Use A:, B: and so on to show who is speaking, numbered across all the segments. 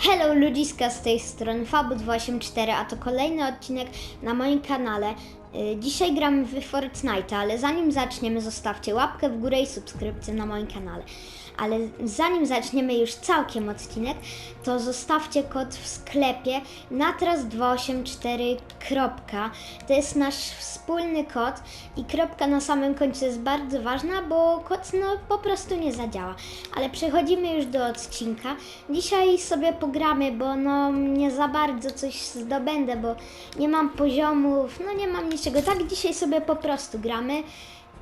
A: Hello ludziska z tej strony Fabu284, a to kolejny odcinek na moim kanale. Y, Dzisiaj gramy w Fortnite, ale zanim zaczniemy zostawcie łapkę w górę i subskrypcję na moim kanale. Ale zanim zaczniemy już całkiem odcinek, to zostawcie kod w sklepie natras284. kropka. To jest nasz wspólny kod i kropka na samym końcu jest bardzo ważna, bo kod no po prostu nie zadziała. Ale przechodzimy już do odcinka. Dzisiaj sobie pogramy, bo no nie za bardzo coś zdobędę, bo nie mam poziomów, no nie mam niczego. Tak dzisiaj sobie po prostu gramy.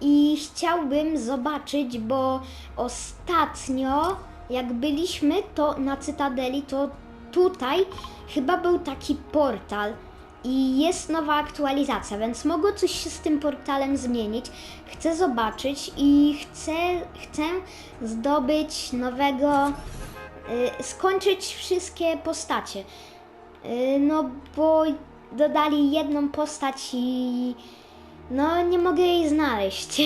A: I chciałbym zobaczyć, bo ostatnio jak byliśmy to na Cytadeli, to tutaj chyba był taki portal i jest nowa aktualizacja, więc mogło coś się z tym portalem zmienić. Chcę zobaczyć i chcę, chcę zdobyć nowego, y, skończyć wszystkie postacie. Y, no bo dodali jedną postać i no nie mogę jej znaleźć.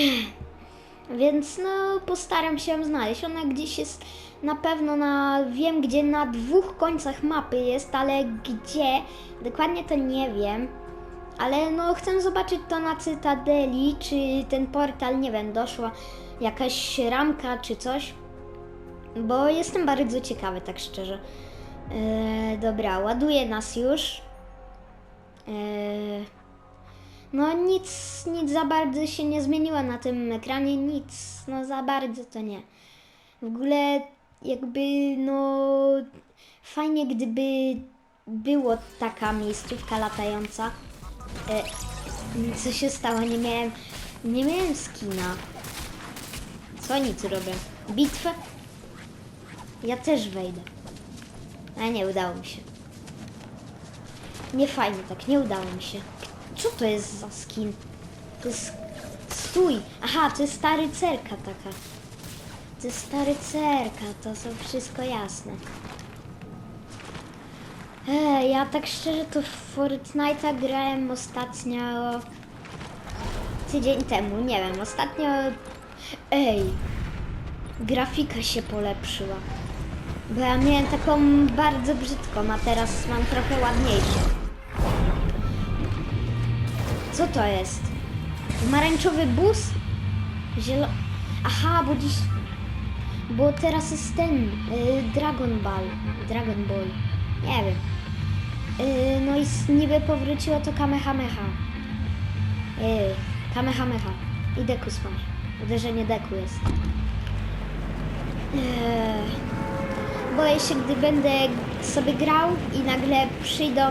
A: Więc no postaram się ją znaleźć. Ona gdzieś jest na pewno na wiem gdzie na dwóch końcach mapy jest, ale gdzie dokładnie to nie wiem. Ale no chcę zobaczyć to na Cytadeli, czy ten portal, nie wiem, doszła jakaś ramka czy coś. Bo jestem bardzo ciekawy, tak szczerze. Eee, dobra, ładuje nas już. Eee, no nic, nic za bardzo się nie zmieniło na tym ekranie, nic, no za bardzo to nie. W ogóle jakby, no fajnie gdyby było taka miejscówka latająca. E, co się stało? Nie miałem, nie miałem skina. Co oni tu robią? Bitwę? Ja też wejdę. A nie, udało mi się. Nie fajnie tak, nie udało mi się. Co to jest za skin? To jest... Stój! Aha, to jest stary cerka taka. To jest stary cerka, to są wszystko jasne. Ej, ja tak szczerze to w Fortnite'a grałem ostatnio... Tydzień temu, nie wiem, ostatnio... Ej! Grafika się polepszyła. Bo ja miałem taką bardzo brzydką, a teraz mam trochę ładniejszą. Co to jest? Pomarańczowy bus? Zielo... Aha, bo dziś... Bo teraz jest ten... Y, Dragon Ball. Dragon Ball. Nie wiem. Y, no i niby powróciło to Kamehameha. Y, Kamehameha. I Deku Smash. Uderzenie Deku jest. Eee, Boję się, gdy będę sobie grał i nagle przyjdą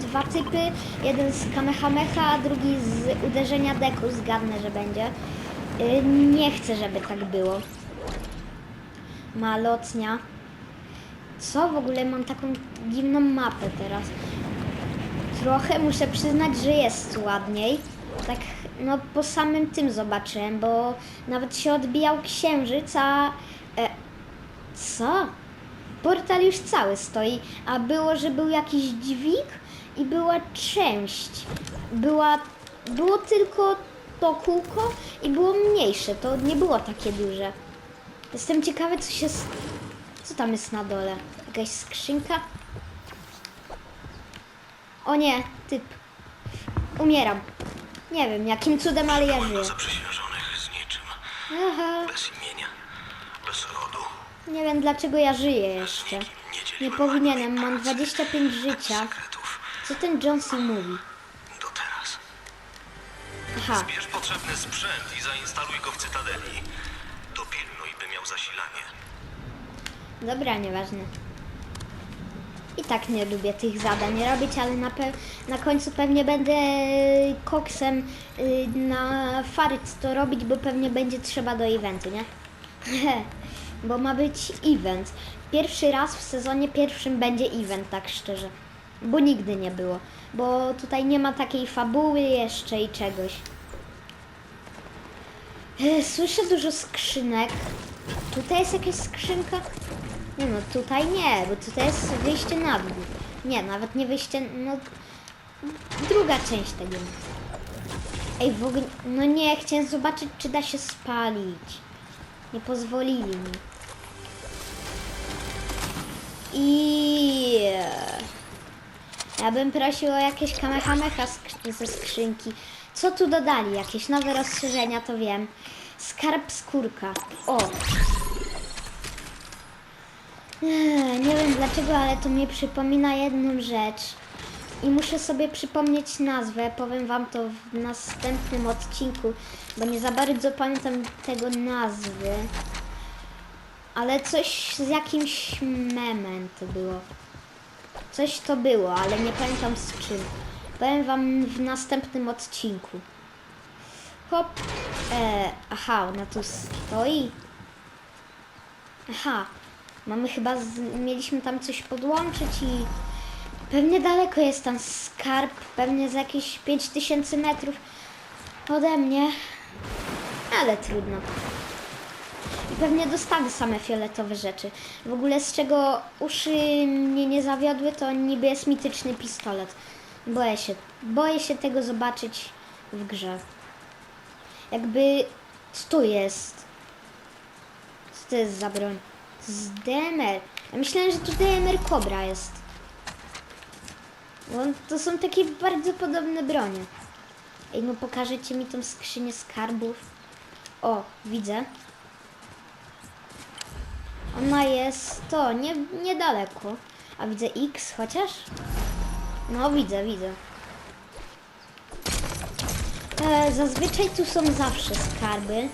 A: dwa typy, jeden z Kamehameha, a drugi z uderzenia deku, zgadnę, że będzie. Yy, Nie chcę, żeby tak było. Malotnia. Co w ogóle mam taką dziwną mapę teraz? Trochę muszę przyznać, że jest ładniej. Tak, no po samym tym zobaczyłem, bo nawet się odbijał księżyc, a... E, co? Portal już cały stoi, a było, że był jakiś dźwig i była część. Była, było tylko to kółko i było mniejsze, to nie było takie duże. Jestem ciekawy, co się... Co tam jest na dole? Jakaś skrzynka? O nie, typ. Umieram. Nie wiem, jakim cudem, ale ja żyję.
B: zaprzysiężonych z niczym,
A: Aha,
B: bez.
A: Nie wiem dlaczego ja żyję jeszcze. Nie powinienem, mam 25 życia. Co ten Johnson mówi?
B: do teraz.
A: Aha,
B: Bierz potrzebny sprzęt i zainstaluj go w Cytadeli. Dopilnuj, by miał zasilanie.
A: dobra, nieważne. I tak nie lubię tych zadań robić, ale na, na końcu pewnie będę koksem y, na faryc to robić, bo pewnie będzie trzeba do eventu, nie? bo ma być event. Pierwszy raz w sezonie pierwszym będzie event, tak szczerze. Bo nigdy nie było. Bo tutaj nie ma takiej fabuły jeszcze i czegoś. E, Słyszę dużo skrzynek. Tutaj jest jakaś skrzynka? Nie no, tutaj nie, bo tutaj jest wyjście na dół. Nie, nawet nie wyjście, no... Druga część tego. Ej, w ogóle... No nie, chciałem zobaczyć, czy da się spalić. Nie pozwolili mi. I Ja bym prosił o jakieś kamehameha sk- ze skrzynki. Co tu dodali? Jakieś nowe rozszerzenia, to wiem. Skarb skórka. O! Nie wiem dlaczego, ale to mi przypomina jedną rzecz. I muszę sobie przypomnieć nazwę. Powiem wam to w następnym odcinku, bo nie za bardzo pamiętam tego nazwy. Ale coś z jakimś memem to było. Coś to było, ale nie pamiętam z czym. Powiem wam w następnym odcinku. Hop. E, aha, ona tu stoi. Aha. Mamy chyba, z, mieliśmy tam coś podłączyć i pewnie daleko jest tam skarb, pewnie za jakieś 5000 metrów ode mnie, ale trudno. I pewnie dostanę same fioletowe rzeczy. W ogóle z czego uszy mnie nie zawiodły, to niby jest mityczny pistolet. Boję się, boję się tego zobaczyć w grze. Jakby, co to jest? Co to jest za broń? Jest DMR. Ja myślałem, że to DMR Cobra jest. Bo to są takie bardzo podobne bronie. Ej, no pokażecie mi tą skrzynię skarbów. O, widzę. Ona jest to, nie, niedaleko. A widzę X chociaż? No widzę, widzę. E, zazwyczaj tu są zawsze skarby.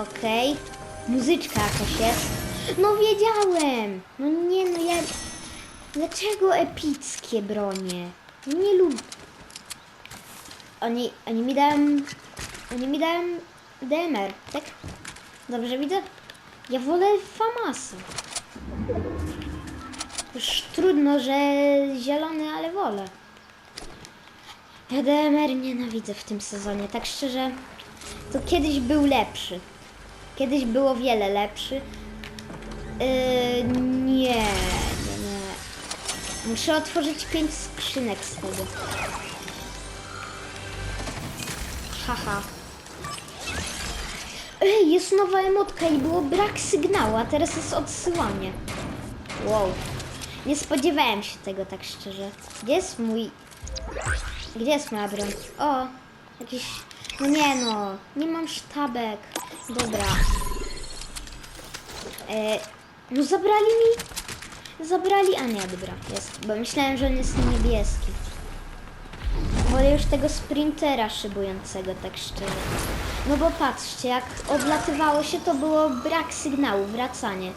A: Okej. Muzyczka jakaś jest. No wiedziałem! No nie no ja... Dlaczego epickie bronie? Nie lubię. Oni, oni mi dają... Oni mi dają DMR, tak? Dobrze widzę? Ja wolę Famasa. Już trudno, że zielony, ale wolę. Ja DMR nienawidzę w tym sezonie, tak szczerze. To kiedyś był lepszy. Kiedyś było wiele lepszy. Yy, nie. Muszę otworzyć pięć skrzynek z tego. Haha. Ej, jest nowa emotka i było brak sygnału, a teraz jest odsyłanie. Wow. Nie spodziewałem się tego tak szczerze. Gdzie jest mój... Gdzie jest moja broń? O, jakiś... No nie no, nie mam sztabek. Dobra. E, no zabrali mi... Zabrali... A nie, dobra, jest. Bo myślałem, że on jest niebieski. Wolę już tego sprintera szybującego, tak szczerze. No bo patrzcie, jak odlatywało się, to było brak sygnału, wracanie.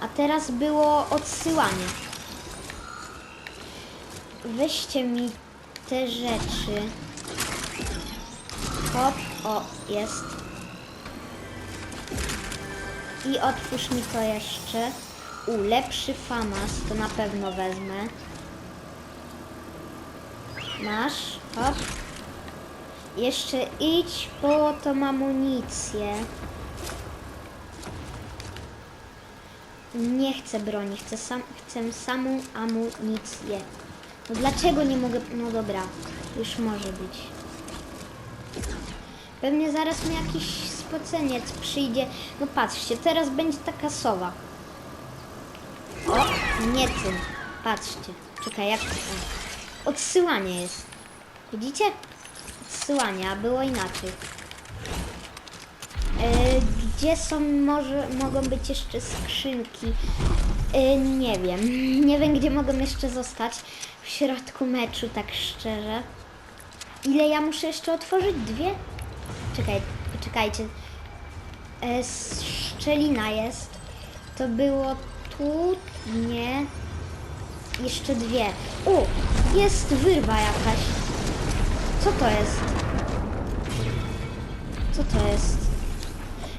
A: A teraz było odsyłanie. Weźcie mi te rzeczy. Hop, o, jest. I otwórz mi to jeszcze. U, lepszy famas, to na pewno wezmę. Masz, hop. Jeszcze idź po tą amunicję. Nie chcę broni, chcę, sam, chcę samą amunicję. No dlaczego nie mogę? No dobra, już może być. Pewnie zaraz mi jakiś spoceniec przyjdzie. No patrzcie, teraz będzie taka sowa. O, nie tym. Patrzcie. Czekaj, jak... O. Odsyłanie jest. Widzicie? Odsyłanie, a było inaczej. E, gdzie są, może, mogą być jeszcze skrzynki? E, nie wiem. Nie wiem, gdzie mogą jeszcze zostać w środku meczu, tak szczerze. Ile ja muszę jeszcze otworzyć? Dwie? Czekaj, poczekajcie. E, szczelina jest. To było tu, nie. Jeszcze dwie. O, jest wyrwa jakaś. Co to jest? Co to jest?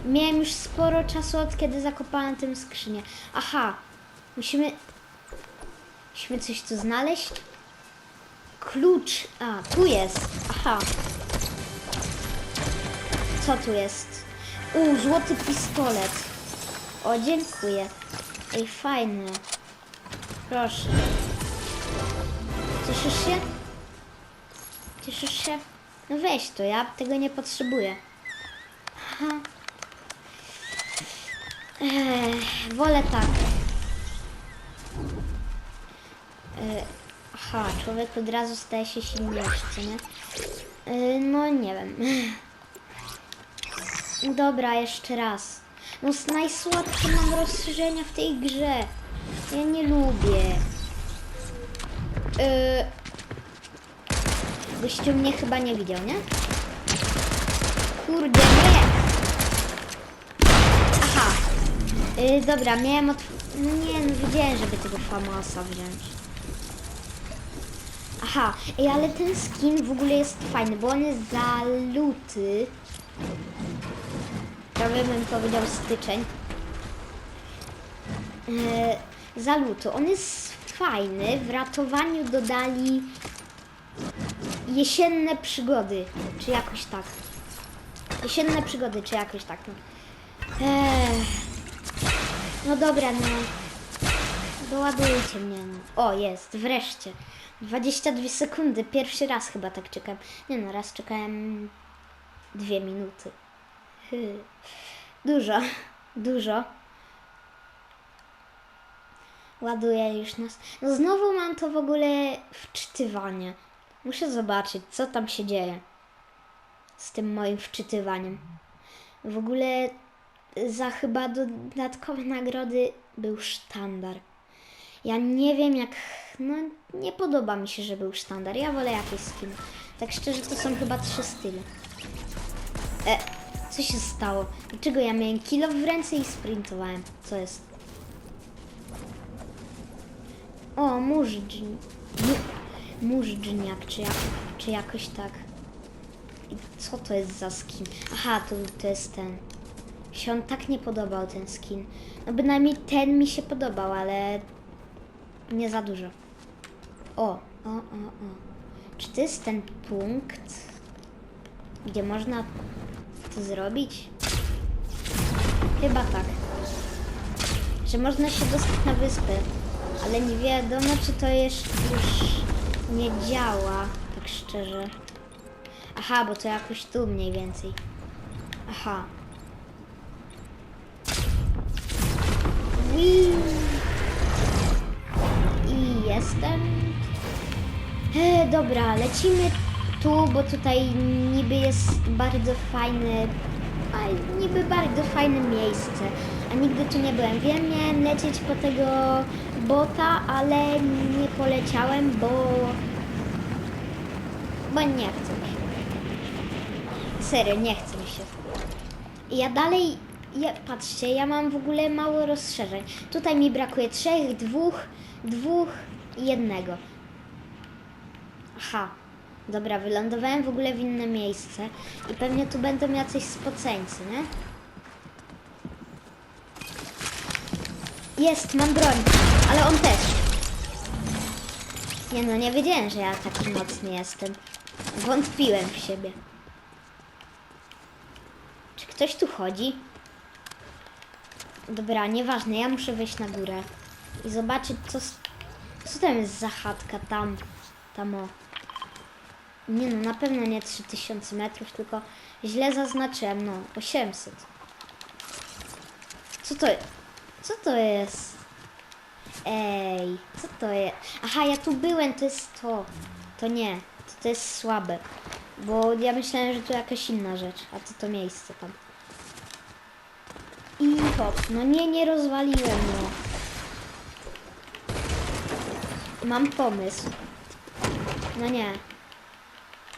A: Miałem już sporo czasu od kiedy zakopałem tę skrzynię. Aha, musimy... Musimy coś tu znaleźć? Klucz. A, tu jest. Aha. Co tu jest? U, złoty pistolet. O, dziękuję. Ej, fajny. Proszę. Cieszysz się? Cieszysz się? No weź to, ja tego nie potrzebuję. Aha. Ech, wolę tak. E, aha, człowiek od razu staje się silniejszy, co nie? E, no nie wiem. Dobra, jeszcze raz. No s- najsłabsze mam rozszerzenia w tej grze. Ja nie lubię. Yy... Gościu mnie chyba nie widział, nie? Kurde, nie! Aha. Yy, dobra, miałem od... No nie, no wiedziałem, żeby tego Famasa wziąć. Aha, ej, ale ten skin w ogóle jest fajny, bo on jest za luty. Prawie bym powiedział styczeń. E, za luto. On jest fajny. W ratowaniu dodali jesienne przygody, czy jakoś tak. Jesienne przygody, czy jakoś tak. No, Ech. no dobra, no. Doładujcie mnie. No. O, jest, wreszcie. 22 sekundy. Pierwszy raz chyba tak czekam. Nie no, raz czekałem dwie minuty. Hy. Dużo, dużo. Ładuję już nas. No znowu mam to w ogóle wczytywanie. Muszę zobaczyć, co tam się dzieje z tym moim wczytywaniem. W ogóle za chyba dodatkowe nagrody był sztandar. Ja nie wiem jak... No nie podoba mi się, że był sztandar. Ja wolę jakieś skiny. Tak szczerze to są chyba trzy style. E, co się stało? Dlaczego ja miałem kilo w ręce i sprintowałem? Co jest? O, murzydź. mu- Murzydźniak, czy, jak, czy jakoś tak. I co to jest za skin? Aha, to, to jest ten. Się on tak nie podobał, ten skin. No bynajmniej ten mi się podobał, ale nie za dużo. O, o, o, o. Czy to jest ten punkt, gdzie można to zrobić? Chyba tak. Że można się dostać na wyspę, ale nie wiadomo, czy to jeszcze już nie działa, tak szczerze. Aha, bo to jakoś tu mniej więcej. Aha. I jestem. E, dobra, lecimy tu, bo tutaj niby jest bardzo fajny, niby bardzo fajne miejsce. A nigdy tu nie byłem. Wiem, miałem lecieć po tego bota, ale nie poleciałem, bo... Bo nie chcę mi się. Serio, nie chce mi się. I ja dalej... Ja, patrzcie, ja mam w ogóle mało rozszerzeń. Tutaj mi brakuje trzech, dwóch, dwóch i jednego. Aha. Dobra, wylądowałem w ogóle w inne miejsce i pewnie tu będą jacyś spoceńcy, nie? Jest, mam broń, ale on też. Nie no, nie wiedziałem, że ja taki mocny jestem. Wątpiłem w siebie. Czy ktoś tu chodzi? Dobra, nieważne, ja muszę wejść na górę i zobaczyć, co, co tam jest za chatka tam, tam o. Nie no, na pewno nie 3000 metrów, tylko źle zaznaczyłem, no, 800. Co to Co to jest? Ej, co to jest? Aha, ja tu byłem, to jest to. To nie, to, to jest słabe. Bo ja myślałem, że to jakaś inna rzecz, a to to miejsce tam. I hop, no nie, nie rozwaliłem, no. Mam pomysł. No nie.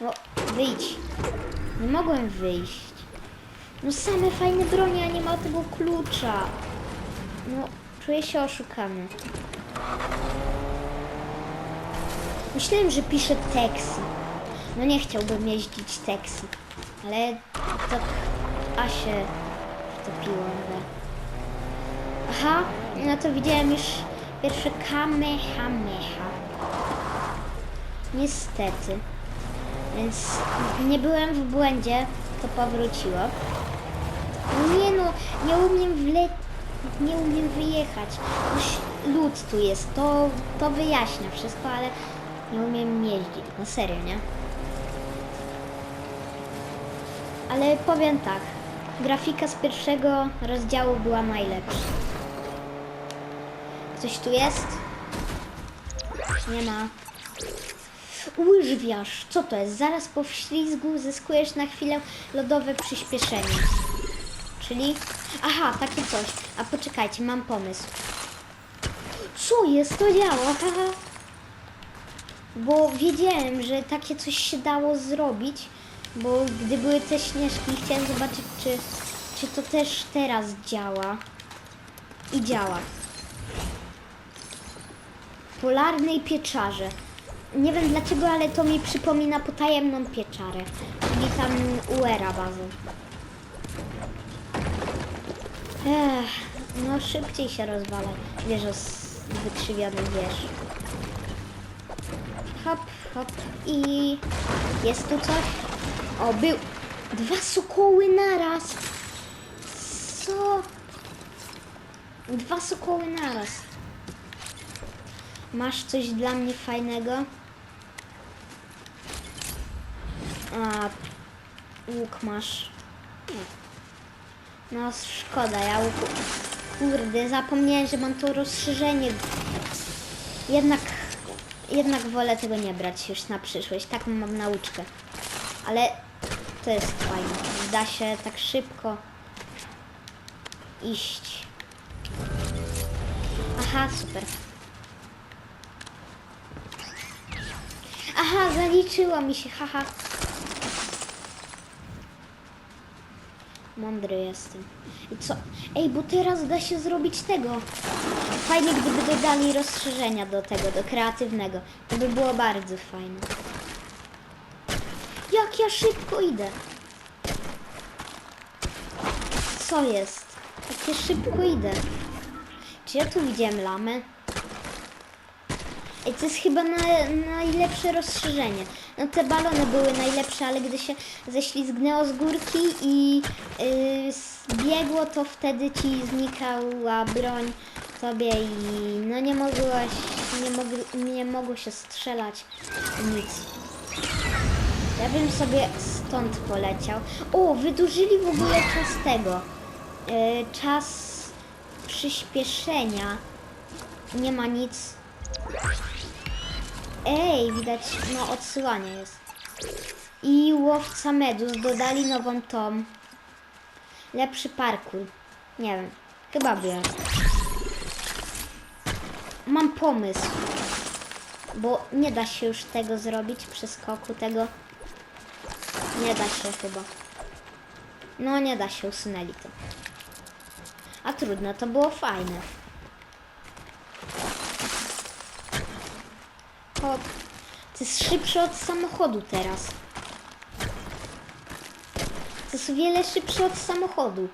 A: No, wyjdź. Nie mogłem wyjść. No same fajne bronie, a nie ma tego klucza. No, czuję się oszukany. Myślałem, że pisze Texy. No nie chciałbym jeździć Texy. Ale to a się wtopiło. Aha, no to widziałem już pierwsze Kamehameha. Niestety. Więc nie byłem w błędzie, to powróciło. Nie no, nie umiem wle... nie umiem wyjechać. Już lód tu jest, to, to wyjaśnia wszystko, ale nie umiem jeździć. No serio, nie? Ale powiem tak, grafika z pierwszego rozdziału była najlepsza. Ktoś tu jest? Nie ma. Łyżwiarz. Co to jest? Zaraz po wślizgu zyskujesz na chwilę lodowe przyspieszenie. Czyli... Aha, takie coś. A poczekajcie, mam pomysł. Co jest? To działa. haha. Bo wiedziałem, że takie coś się dało zrobić, bo gdy były te śnieżki, chciałem zobaczyć, czy, czy to też teraz działa. I działa. Polarnej pieczarze. Nie wiem dlaczego, ale to mi przypomina potajemną pieczarę. Czyli tam Uera bazę. Ech, no szybciej się rozwalaj. Wieża z wykrzywionych wież. Hop, hop i jest tu coś? O, był. Dwa sokoły naraz. Co? Dwa sokoły naraz. Masz coś dla mnie fajnego? A, łuk masz. No szkoda, ja łuku... Kurde, zapomniałem, że mam to rozszerzenie. Jednak, jednak wolę tego nie brać już na przyszłość. Taką mam nauczkę. Ale to jest fajne. Da się tak szybko iść. Aha, super. Aha, zaliczyło mi się, haha. Mądry jestem. I co? Ej, bo teraz da się zrobić tego. Fajnie, gdyby dodali rozszerzenia do tego, do kreatywnego. To by było bardzo fajne. Jak ja szybko idę. Co jest? Jak ja szybko idę. Czy ja tu widziałem lamę? Ej, to jest chyba na, najlepsze rozszerzenie. No te balony były najlepsze, ale gdy się ześlizgnęło z górki i yy, zbiegło, to wtedy ci znikała broń tobie i no nie mogłaś, nie, mogli, nie mogło się strzelać nic. Ja bym sobie stąd poleciał. O, wydłużyli w ogóle czas tego. Yy, czas przyspieszenia. Nie ma nic. Ej, widać, no odsyłanie jest. I łowca medus dodali nową tom. Lepszy parkour. Nie wiem, chyba biorę. Mam pomysł. Bo nie da się już tego zrobić, przeskoku tego. Nie da się chyba. No nie da się, usunęli to. A trudno, to było fajne. To jest szybsze od samochodu teraz. To jest o wiele szybsze od samochodu.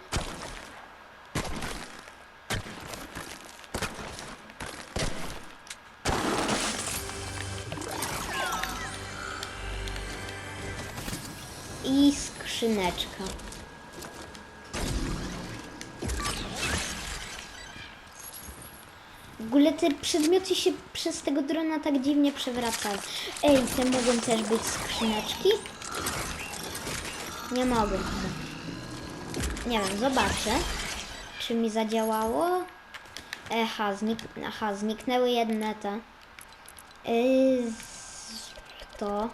A: I skrzyneczka. Ogóle te przedmioty się przez tego drona tak dziwnie przewracają. Ej, te mogą też być skrzyneczki? Nie mogą. Nie wiem, zobaczę. Czy mi zadziałało? Aha, znik Aha zniknęły jedne te. Yy, to.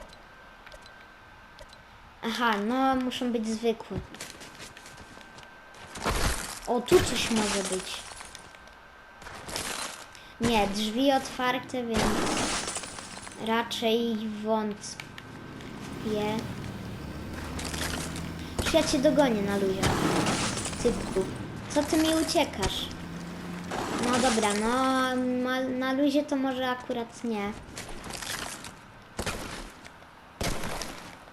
A: Aha, no muszą być zwykłe. O, tu coś może być. Nie, drzwi otwarte, więc raczej wątpię. Czy ja cię dogonię na luzie? Typku. Co ty mi uciekasz? No dobra, no na luzie to może akurat nie.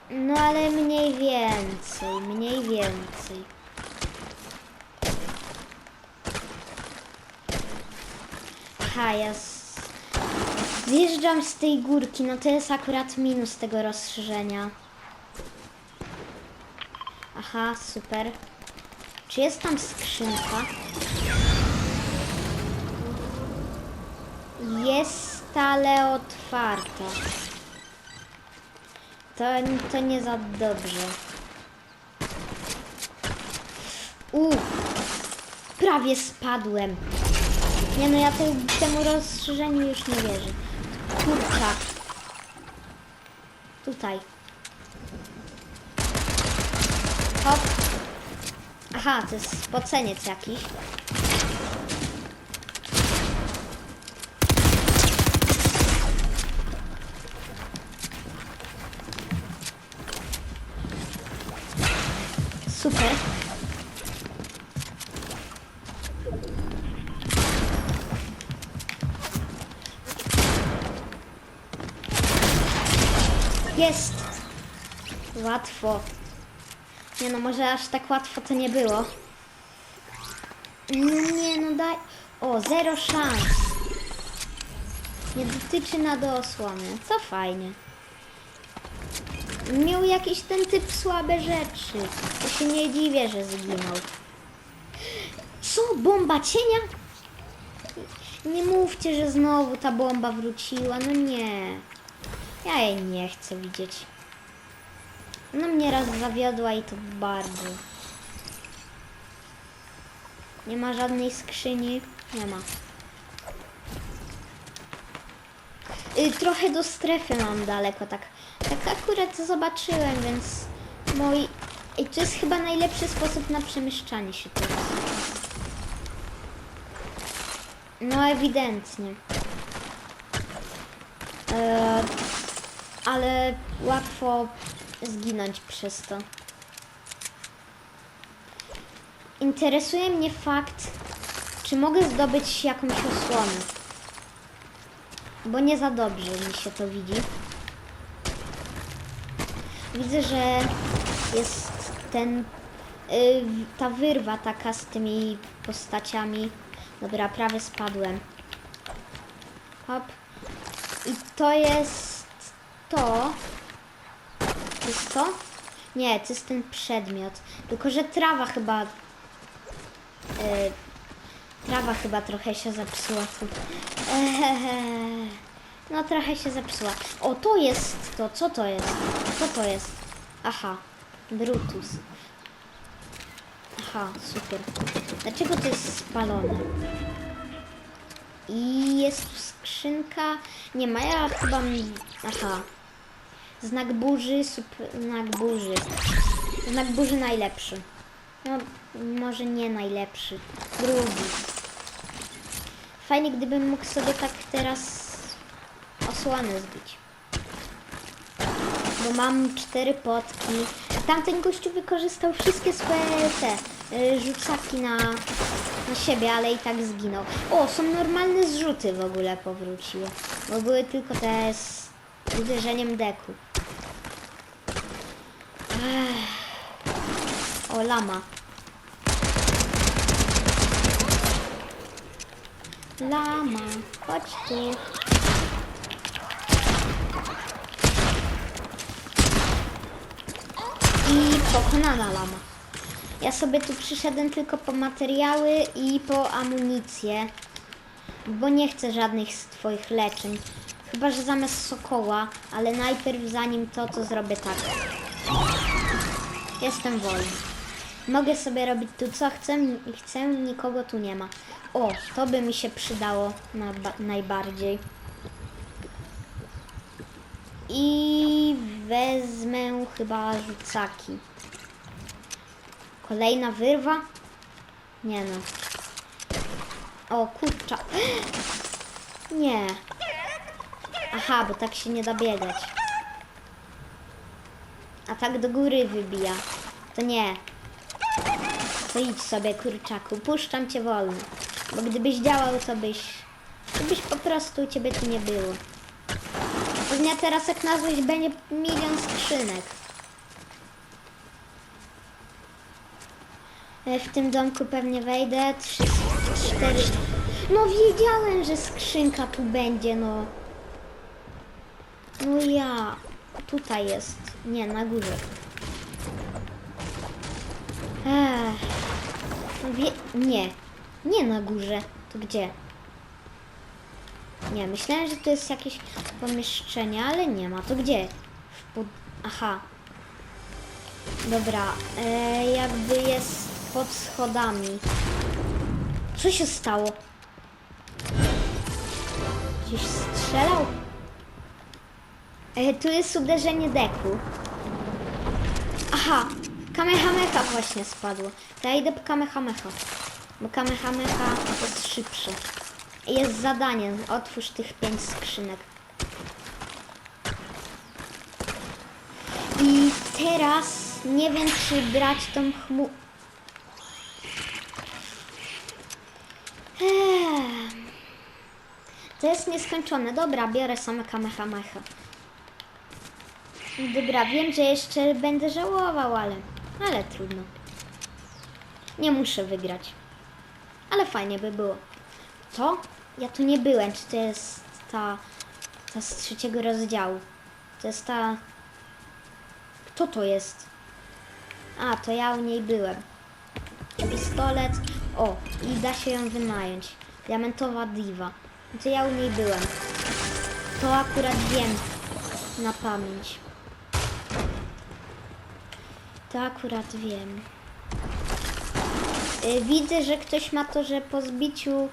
A: No ale mniej więcej, mniej więcej. Aha, ja z... zjeżdżam z tej górki, no to jest akurat minus tego rozszerzenia. Aha, super. Czy jest tam skrzynka? Jest ale otwarta. To, to nie za dobrze. U, prawie spadłem. Nie no, ja te, temu rozszerzeniu już nie wierzę. Kurczak. Tutaj. Hop. Aha, to jest spoceniec jakiś. Super. Łatwo. Nie no, może aż tak łatwo to nie było. Nie no, daj. O, zero szans. Nie dotyczy na do osłony. Co fajnie. Miał jakiś ten typ słabe rzeczy. To się nie dziwię, że zginął. Co? Bomba cienia? Nie mówcie, że znowu ta bomba wróciła. No nie. Ja jej nie chcę widzieć. Ona mnie raz zawiodła i to bardzo. Nie ma żadnej skrzyni. Nie ma. Y, trochę do strefy mam daleko, tak. Tak akurat zobaczyłem, więc moi... I to jest chyba najlepszy sposób na przemieszczanie się teraz. No ewidentnie. E, ale łatwo zginąć przez to. Interesuje mnie fakt, czy mogę zdobyć jakąś osłonę. Bo nie za dobrze mi się to widzi. Widzę, że jest ten y, ta wyrwa taka z tymi postaciami. Dobra, prawie spadłem. Hop. I to jest to. Jest to? Nie, to jest ten przedmiot. Tylko, że trawa chyba. y, trawa chyba trochę się zepsuła tu. Ehehe. No trochę się zepsuła. O, to jest to. Co to jest? Co to jest? Aha, Brutus. Aha, super. Dlaczego to jest spalone? I jest tu skrzynka. Nie ma, ja chyba mi... Aha. Znak burzy, znak burzy. Znak burzy najlepszy. No, może nie najlepszy. Drugi. Fajnie, gdybym mógł sobie tak teraz osłonę zbić. Bo mam cztery potki. Tamten gościu wykorzystał wszystkie swoje te y, rzucaki na, na siebie, ale i tak zginął. O, są normalne zrzuty w ogóle powróciły. Bo były tylko te z uderzeniem deku. O, lama. Lama, chodź tu. I pokonana lama. Ja sobie tu przyszedłem tylko po materiały i po amunicję, bo nie chcę żadnych z twoich leczeń. Chyba, że zamiast sokoła, ale najpierw zanim to, to zrobię tak. Jestem wolny. Mogę sobie robić tu co chcę i chcę, nikogo tu nie ma. O, to by mi się przydało na, najbardziej. I wezmę chyba rzucaki. Kolejna wyrwa? Nie no. O, kurcza. Nie. Aha, bo tak się nie da biegać. A tak do góry wybija. To nie. To idź sobie, kurczaku. Puszczam cię wolno. Bo gdybyś działał, to byś... To byś po prostu ciebie tu nie było. Pewnie teraz jak nazwać będzie milion skrzynek. E, W tym domku pewnie wejdę. Trzy, cztery. No wiedziałem, że skrzynka tu będzie, no. No ja. Tutaj jest. Nie, na górze. Wie... Nie. Nie na górze. To gdzie? Nie, myślałem, że to jest jakieś pomieszczenie, ale nie ma. To gdzie? Pod... Aha. Dobra, e, jakby jest pod schodami. Co się stało? Gdzieś strzelał? E, tu jest uderzenie deku. Aha, Kamehameha właśnie spadło. To ja idę po Kamehameha. Bo Kamehameha jest szybszy. Jest zadanie, otwórz tych pięć skrzynek. I teraz nie wiem, czy brać tą chmu... Eee. To jest nieskończone. Dobra, biorę same Kamehameha. Dobra, wiem, że jeszcze będę żałował, ale... Ale trudno. Nie muszę wygrać. Ale fajnie by było. Co? Ja tu nie byłem. Czy to jest ta... Ta z trzeciego rozdziału? To jest ta... Kto to jest? A, to ja u niej byłem. Pistolet. O, i da się ją wynająć. Diamentowa diwa. To ja u niej byłem. To akurat wiem na pamięć. To akurat wiem. Y, Widzę, że ktoś ma to, że po zbiciu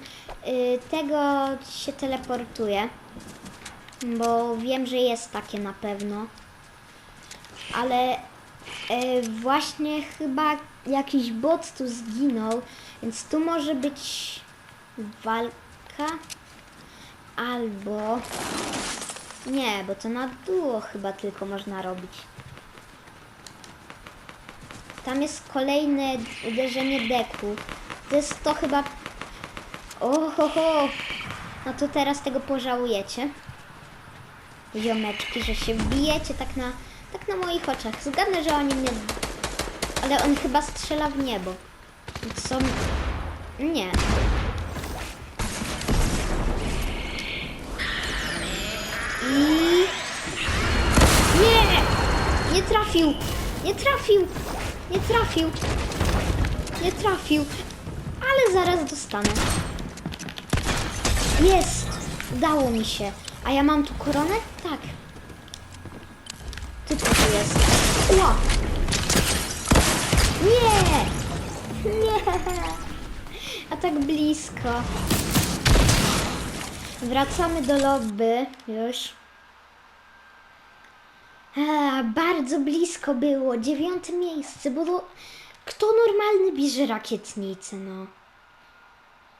A: y, tego się teleportuje. Bo wiem, że jest takie na pewno. Ale y, właśnie chyba jakiś bot tu zginął, więc tu może być walka. Albo... Nie, bo to na duo chyba tylko można robić. Tam jest kolejne uderzenie deku. To jest to chyba... Ohoho! No to teraz tego pożałujecie. Ziomeczki, że się wbijecie tak na, tak na moich oczach. Zgadnę, że oni mnie... Ale on chyba strzela w niebo. Co? Nie. I... Nie! Nie trafił! Nie trafił! Nie trafił! Nie trafił! Ale zaraz dostanę. Jest! Udało mi się. A ja mam tu koronę? Tak. Ty co tu jest? Ła! Nie! Nie! A tak blisko. Wracamy do lobby już. A, bardzo blisko było. Dziewiąte miejsce, bo to... Kto normalny bierze rakietnicę, no?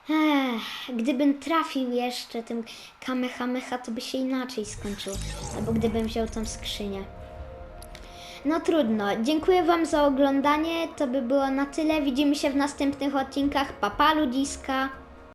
A: Ech, gdybym trafił jeszcze tym kamehameha, to by się inaczej skończyło. Albo gdybym wziął tą skrzynię. No trudno. Dziękuję Wam za oglądanie. To by było na tyle. Widzimy się w następnych odcinkach. Papa ludziska.